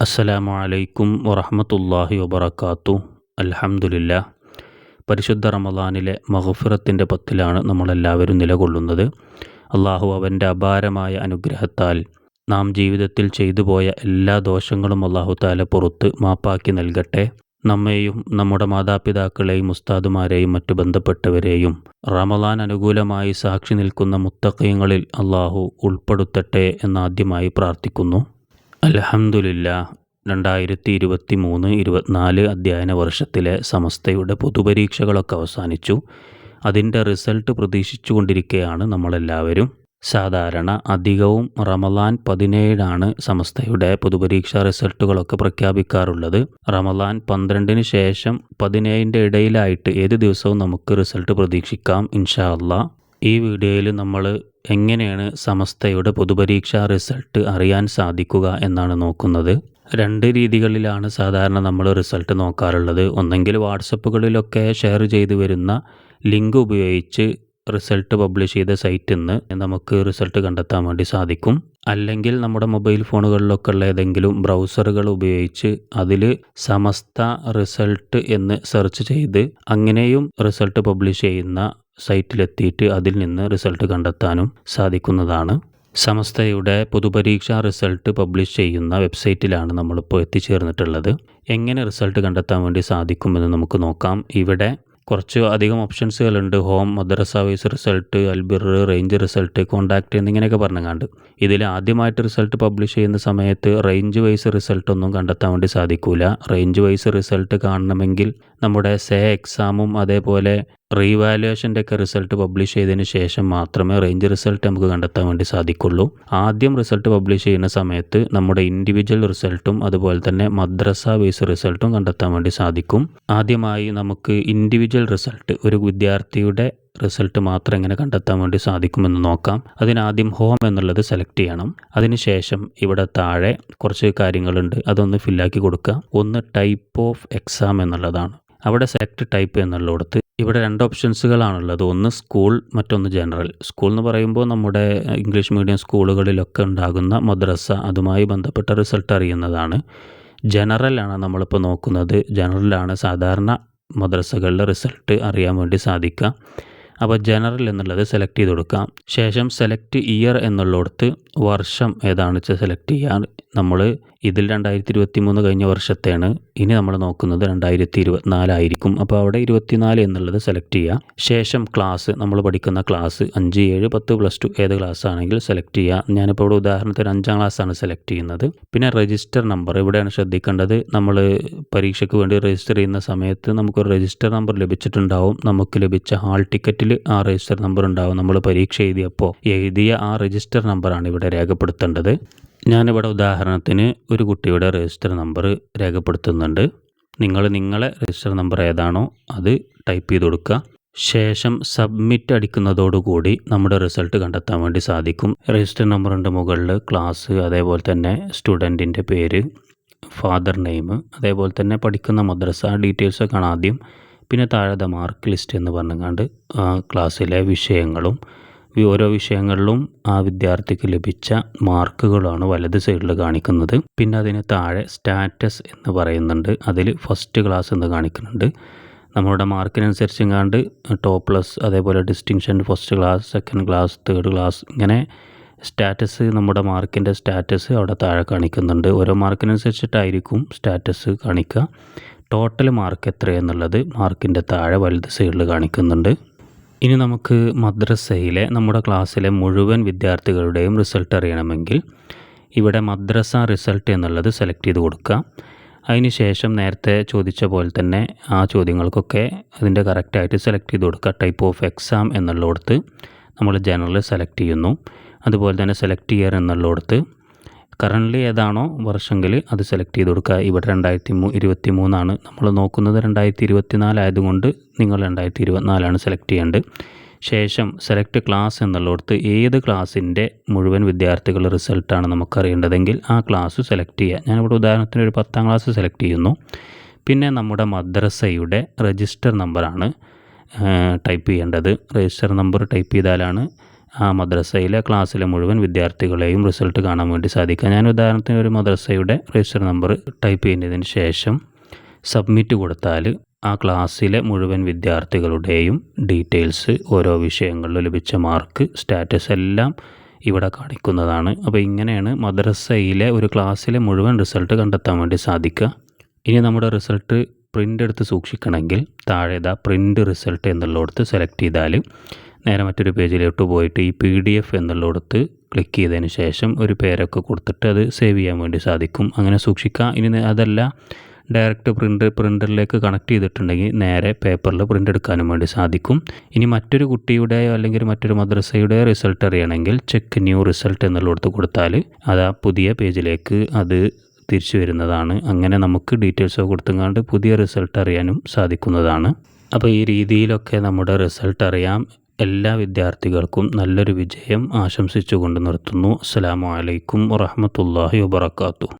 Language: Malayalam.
അസ്സലാമു അലൈക്കും വറഹമത്തല്ലാഹി വബർക്കാത്തു അൽഹംദുലില്ല പരിശുദ്ധ റമദാനിലെ മഹഫിറത്തിന്റെ പത്തിലാണ് നമ്മളെല്ലാവരും നിലകൊള്ളുന്നത്. അള്ളാഹു അവന്റെ അപാരമായ അനുഗ്രഹത്താൽ നാം ജീവിതത്തിൽ ചെയ്തു പോയ എല്ലാ ദോഷങ്ങളും അള്ളാഹു താല പുറത്ത് മാപ്പാക്കി നൽകട്ടെ. നമ്മെയും നമ്മുടെ മാതാപിതാക്കളെയും ഉസ്താദുമാരെയും മറ്റു ബന്ധപ്പെട്ടവരെയും റമദാൻ അനുകൂലമായി സാക്ഷി നിൽക്കുന്ന മുത്തക്കയങ്ങളിൽ അള്ളാഹു ഉൾപ്പെടുത്തട്ടെ എന്നാദ്യമായി പ്രാർത്ഥിക്കുന്നു. അലഹമുല്ല രണ്ടായിരത്തി ഇരുപത്തി മൂന്ന് ഇരുപത്തിനാല് അധ്യയന വർഷത്തിലെ സമസ്തയുടെ പൊതുപരീക്ഷകളൊക്കെ അവസാനിച്ചു. അതിന്റെ റിസൾട്ട് പ്രതീക്ഷിച്ചു കൊണ്ടിരിക്കുകയാണ് നമ്മളെല്ലാവരും. സാധാരണ അധികവും റമലാൻ പതിനേഴാണ് സമസ്തയുടെ പൊതുപരീക്ഷാ റിസൾട്ടുകളൊക്കെ പ്രഖ്യാപിക്കാറുള്ളത്. റമലാൻ പന്ത്രണ്ടിന് ശേഷം പതിനേഴിന്റെ ഇടയിലായിട്ട് ഏത് ദിവസവും നമുക്ക് റിസൾട്ട് പ്രതീക്ഷിക്കാം ഇൻഷാ അള്ളാ ഈ വീഡിയോയിൽ നമ്മൾ എങ്ങനെയാണ് സമസ്തയുടെ പൊതുപരീക്ഷാ റിസൾട്ട് അറിയാൻ സാധിക്കുക എന്നാണ് നോക്കുന്നത്. രണ്ട് രീതികളിലാണ് സാധാരണ നമ്മൾ റിസൾട്ട് നോക്കാറുള്ളത്. ഒന്നെങ്കിൽ വാട്സപ്പുകളിലൊക്കെ ഷെയർ ചെയ്തു വരുന്ന ലിങ്ക് ഉപയോഗിച്ച് റിസൾട്ട് പബ്ലിഷ് ചെയ്ത സൈറ്റിൽ നിന്ന് നമുക്ക് റിസൾട്ട് കണ്ടെത്താൻ വേണ്ടി സാധിക്കും. അല്ലെങ്കിൽ നമ്മുടെ മൊബൈൽ ഫോണുകളിലൊക്കെ ഉള്ള ഏതെങ്കിലും ബ്രൗസറുകൾ ഉപയോഗിച്ച് അതിൽ സമസ്ത റിസൾട്ട് എന്ന് സെർച്ച് ചെയ്ത് അങ്ങനെയും റിസൾട്ട് പബ്ലിഷ് ചെയ്യുന്ന സൈറ്റിലെത്തിയിട്ട് അതിൽ നിന്ന് റിസൾട്ട് കണ്ടെത്താനും സാധിക്കുന്നതാണ്. സമസ്തയുടെ പൊതുപരീക്ഷാ റിസൾട്ട് പബ്ലിഷ് ചെയ്യുന്ന വെബ്സൈറ്റിലാണ് നമ്മളിപ്പോൾ എത്തിച്ചേർന്നിട്ടുള്ളത്. എങ്ങനെ റിസൾട്ട് കണ്ടെത്താൻ വേണ്ടി സാധിക്കുമെന്ന് നമുക്ക് നോക്കാം. ഇവിടെ കുറച്ച് അധികം ഓപ്ഷൻസുകളുണ്ട്. ഹോം മദ്രസ വൈസ് റിസൾട്ട് അൽബിർ റേഞ്ച് റിസൾട്ട് കോണ്ടാക്ട് എന്നിങ്ങനെയൊക്കെ പറഞ്ഞങ്ങാണ്ട് ഇതിൽ ആദ്യമായിട്ട് റിസൾട്ട് പബ്ലിഷ് ചെയ്യുന്ന സമയത്ത് റേഞ്ച് വൈസ് റിസൾട്ട് ഒന്നും കണ്ടെത്താൻ വേണ്ടി സാധിക്കില്ല റേഞ്ച് വൈസ് റിസൾട്ട് കാണണമെങ്കിൽ നമ്മുടെ സേ എക്സാമും അതേപോലെ റീവാലുവേഷന്റെ ഒക്കെ റിസൾട്ട് പബ്ലിഷ് ചെയ്തതിന് ശേഷം മാത്രമേ റേഞ്ച് റിസൾട്ട് നമുക്ക് കണ്ടെത്താൻ വേണ്ടി സാധിക്കുള്ളൂ. ആദ്യം റിസൾട്ട് പബ്ലിഷ് ചെയ്യുന്ന സമയത്ത് നമ്മുടെ ഇൻഡിവിജ്വൽ റിസൾട്ടും അതുപോലെ തന്നെ മദ്രസ ബേസ് റിസൾട്ടും കണ്ടെത്താൻ വേണ്ടി സാധിക്കും. ആദ്യമായി നമുക്ക് ഇൻഡിവിജ്വൽ റിസൾട്ട് ഒരു വിദ്യാർത്ഥിയുടെ റിസൾട്ട് മാത്രം എങ്ങനെ കണ്ടെത്താൻ വേണ്ടി സാധിക്കുമെന്ന് നോക്കാം. അതിനാദ്യം ഹോം എന്നുള്ളത് സെലക്ട് ചെയ്യണം. അതിനുശേഷം ഇവിടെ താഴെ കുറച്ച് കാര്യങ്ങളുണ്ട് അതൊന്ന് ഫില്ലാക്കി കൊടുക്കുക. ഒന്ന് ടൈപ്പ് ഓഫ് എക്സാം എന്നുള്ളതാണ്. അവിടെ സെലക്ട് ടൈപ്പ് എന്നുള്ളിടത്ത് ഇവിടെ രണ്ട് ഓപ്ഷൻസുകളാണുള്ളത് ഒന്ന് സ്കൂൾ മറ്റൊന്ന് ജനറൽ സ്കൂൾ എന്ന് പറയുമ്പോൾ നമ്മുടെ ഇംഗ്ലീഷ് മീഡിയം സ്കൂളുകളിലൊക്കെ ഉണ്ടാകുന്ന മദ്രസ അതുമായി ബന്ധപ്പെട്ട റിസൾട്ട് അറിയുന്നതാണ്. ജനറലാണ് നമ്മളിപ്പോൾ നോക്കുന്നത്. ജനറലാണ് സാധാരണ മദ്രസകളിലെ റിസൾട്ട് അറിയാൻ വേണ്ടി സാധിക്കുക. അപ്പോൾ ജനറൽ എന്നുള്ളത് സെലക്ട് ചെയ്ത് കൊടുക്കാം. ശേഷം സെലക്ട് ഇയർ എന്നുള്ളിടത്ത് വർഷം ഏതാണെന്ന് വെച്ചാൽ സെലക്ട് ചെയ്യാൻ നമ്മൾ ഇതിൽ രണ്ടായിരത്തി ഇരുപത്തി മൂന്ന് കഴിഞ്ഞ വർഷത്തെയാണ് ഇനി നമ്മൾ നോക്കുന്നത് രണ്ടായിരത്തി ഇരുപത്തിനാലായിരിക്കും അപ്പോൾ അവിടെ ഇരുപത്തിനാല് എന്നുള്ളത് സെലക്ട് ചെയ്യുക ശേഷം ക്ലാസ് നമ്മൾ പഠിക്കുന്ന ക്ലാസ് അഞ്ച് ഏഴ് പത്ത് പ്ലസ് ടു ഏത് ക്ലാസ് ആണെങ്കിൽ സെലക്ട് ചെയ്യുക ഞാനിപ്പോൾ ഇവിടെ ഉദാഹരണത്തിന് അഞ്ചാം ക്ലാസ്സാണ് സെലക്ട് ചെയ്യുന്നത്. പിന്നെ രജിസ്റ്റർ നമ്പർ ഇവിടെയാണ് ശ്രദ്ധിക്കേണ്ടത്. നമ്മൾ പരീക്ഷയ്ക്ക് വേണ്ടി രജിസ്റ്റർ ചെയ്യുന്ന സമയത്ത് നമുക്കൊരു രജിസ്റ്റർ നമ്പർ ലഭിച്ചിട്ടുണ്ടാവും. നമുക്ക് ലഭിച്ച ഹാൾ ടിക്കറ്റിൽ ആ രജിസ്റ്റർ നമ്പർ ഉണ്ടാവും. നമ്മൾ പരീക്ഷ എഴുതിയപ്പോൾ എഴുതിയ ആ രജിസ്റ്റർ നമ്പറാണ് ഇവിടെ രേഖപ്പെടുത്തേണ്ടത്. ഞാനിവിടെ ഉദാഹരണത്തിന് ഒരു കുട്ടിയുടെ രജിസ്റ്റർ നമ്പർ രേഖപ്പെടുത്തുന്നുണ്ട്. നിങ്ങൾ നിങ്ങളെ രജിസ്റ്റർ നമ്പർ ഏതാണോ അത് ടൈപ്പ് ചെയ്ത് കൊടുക്കുക. ശേഷം സബ്മിറ്റ് അടിക്കുന്നതോടുകൂടി നമ്മുടെ റിസൾട്ട് കണ്ടെത്താൻ വേണ്ടി സാധിക്കും. രജിസ്റ്റർ നമ്പറിന്റെ മുകളിൽ ക്ലാസ് അതേപോലെ തന്നെ സ്റ്റുഡന്റിന്റെ പേര് ഫാദർ നെയിം അതേപോലെ തന്നെ പഠിക്കുന്ന മദ്രസ ഡീറ്റെയിൽസൊക്കെ ആണ് ആദ്യം. പിന്നെ താഴെ മാർക്ക് ലിസ്റ്റ് എന്ന് പറഞ്ഞുകൊണ്ട് ക്ലാസ്സിലെ വിഷയങ്ങളും ഓരോ വിഷയങ്ങളിലും ആ വിദ്യാർത്ഥിക്ക് ലഭിച്ച മാർക്കുകളാണ് വലത് സൈഡിൽ കാണിക്കുന്നത്. പിന്നെ അതിന് താഴെ സ്റ്റാറ്റസ് എന്ന് പറയുന്നുണ്ട്. അതിൽ ഫസ്റ്റ് ക്ലാസ് എന്ന് കാണിക്കുന്നുണ്ട്. നമ്മളുടെ മാർക്കിനനുസരിച്ചും കണ്ട് ടോപ്പ് പ്ലസ് അതേപോലെ distinction first class second class third class ഇങ്ങനെ സ്റ്റാറ്റസ് നമ്മുടെ മാർക്കിന്റെ സ്റ്റാറ്റസ് അവിടെ താഴെ കാണിക്കുന്നുണ്ട്. ഓരോ മാർക്കിനനുസരിച്ചിട്ടായിരിക്കും സ്റ്റാറ്റസ് കാണിക്കുക. ടോട്ടൽ മാർക്ക് എത്രയെന്നുള്ളത് മാർക്കിന്റെ താഴെ വലുത് സൈഡിൽ കാണിക്കുന്നുണ്ട്. ഇനി നമുക്ക് മദ്രസയിലെ നമ്മുടെ ക്ലാസ്സിലെ മുഴുവൻ വിദ്യാർത്ഥികളുടെയും റിസൾട്ട് അറിയണമെങ്കിൽ ഇവിടെ മദ്രസ റിസൾട്ട് എന്നുള്ളത് സെലക്ട് ചെയ്ത് കൊടുക്കുക. ശേഷം നേരത്തെ ചോദിച്ച പോലെ തന്നെ ആ ചോദ്യങ്ങൾക്കൊക്കെ അതിന്റെ കറക്റ്റായിട്ട് സെലക്ട് ചെയ്ത് കൊടുക്കുക. ടൈപ്പ് ഓഫ് എക്സാം എന്നുള്ളിടത്ത് നമ്മൾ ജനറൽ സെലക്ട് ചെയ്യുന്നു. അതുപോലെ തന്നെ സെലക്ട് ഇയർ എന്നുള്ളിടത്ത് കറന്റ്ലി ഏതാണോ വർഷമെങ്കിൽ അത് സെലക്ട് ചെയ്ത് കൊടുക്കുക. ഇവിടെ രണ്ടായിരത്തി മൂ ഇരുപത്തി മൂന്നാണ് നമ്മൾ നോക്കുന്നത്. രണ്ടായിരത്തി ഇരുപത്തി നാലായതുകൊണ്ട് നിങ്ങൾ രണ്ടായിരത്തി ഇരുപത്തിനാലാണ് സെലക്ട് ചെയ്യേണ്ടത്. ശേഷം സെലക്ട് ക്ലാസ് എന്നുള്ളിടത്ത് ഏത് ക്ലാസ്സിന്റെ മുഴുവൻ വിദ്യാർത്ഥികളുടെ റിസൾട്ടാണ് നമുക്കറിയേണ്ടതെങ്കിൽ ആ ക്ലാസ് സെലക്ട് ചെയ്യുക. ഞാനിവിടെ ഉദാഹരണത്തിന് ഒരു പത്താം ക്ലാസ് സെലക്ട് ചെയ്യുന്നു. പിന്നെ നമ്മുടെ മദ്രസയുടെ രജിസ്റ്റർ നമ്പറാണ് ടൈപ്പ് ചെയ്യേണ്ടത്. രജിസ്റ്റർ നമ്പർ ടൈപ്പ് ചെയ്താലാണ് ആ മദ്രസയിലെ ക്ലാസ്സിലെ മുഴുവൻ വിദ്യാർത്ഥികളെയും റിസൾട്ട് കാണാൻ വേണ്ടി സാധിക്കുക ഞാൻ ഉദാഹരണത്തിന് ഒരു മദ്രസയുടെ രജിസ്റ്റർ നമ്പർ ടൈപ്പ് ചെയ്യുന്നതിന് ശേഷം സബ്മിറ്റ് കൊടുത്താൽ ആ ക്ലാസ്സിലെ മുഴുവൻ വിദ്യാർത്ഥികളുടെയും ഡീറ്റെയിൽസ് ഓരോ വിഷയങ്ങളിലും ലഭിച്ച മാർക്ക് സ്റ്റാറ്റസ് എല്ലാം ഇവിടെ കാണിക്കുന്നതാണ്. അപ്പോൾ ഇങ്ങനെയാണ് മദ്രസയിലെ ഒരു ക്ലാസ്സിലെ മുഴുവൻ റിസൾട്ട് കണ്ടെത്താൻ വേണ്ടി സാധിക്കുക. ഇനി നമ്മുടെ റിസൾട്ട് പ്രിന്റ് എടുത്ത് സൂക്ഷിക്കണമെങ്കിൽ താഴെ പ്രിന്റ് റിസൾട്ട് എന്നുള്ളിടത്ത് സെലക്ട് ചെയ്താൽ നേരെ മറ്റൊരു പേജിലോട്ട് പോയിട്ട് ഈ പി ഡി എഫ് എന്നുള്ളിടത്ത് ക്ലിക്ക് ചെയ്തതിന് ശേഷം ഒരു പേരൊക്കെ കൊടുത്തിട്ട് അത് സേവ് ചെയ്യാൻ വേണ്ടി സാധിക്കും. അങ്ങനെ സൂക്ഷിക്കാം ഇനി അതല്ല ഡയറക്റ്റ് പ്രിന്റ് പ്രിന്ററിലേക്ക് കണക്ട് ചെയ്തിട്ടുണ്ടെങ്കിൽ നേരെ പേപ്പറിൽ പ്രിന്റ് എടുക്കാനും വേണ്ടി സാധിക്കും. ഇനി മറ്റൊരു കുട്ടിയുടെയോ അല്ലെങ്കിൽ മറ്റൊരു മദ്രസയുടെയോ റിസൾട്ട് അറിയണമെങ്കിൽ ചെക്ക് ന്യൂ റിസൾട്ട് എന്നുള്ളിടത്ത് കൊടുത്താൽ അത് ആ പുതിയ പേജിലേക്ക് അത് തിരിച്ചു വരുന്നതാണ്. അങ്ങനെ നമുക്ക് ഡീറ്റെയിൽസ് കൊടുത്തുകൊണ്ട് പുതിയ റിസൾട്ട് അറിയാനും സാധിക്കുന്നതാണ്. അപ്പോൾ ഈ രീതിയിലൊക്കെ നമ്മുടെ റിസൾട്ട് അറിയാം. എല്ലാ വിദ്യാർത്ഥികൾക്കും നല്ലൊരു വിജയം ആശംസിച്ചുകൊണ്ട് നിർത്തുന്നു. അസ്സാം വലൈക്കും വറഹമത്തല്ലാഹി വാബർക്കാത്തു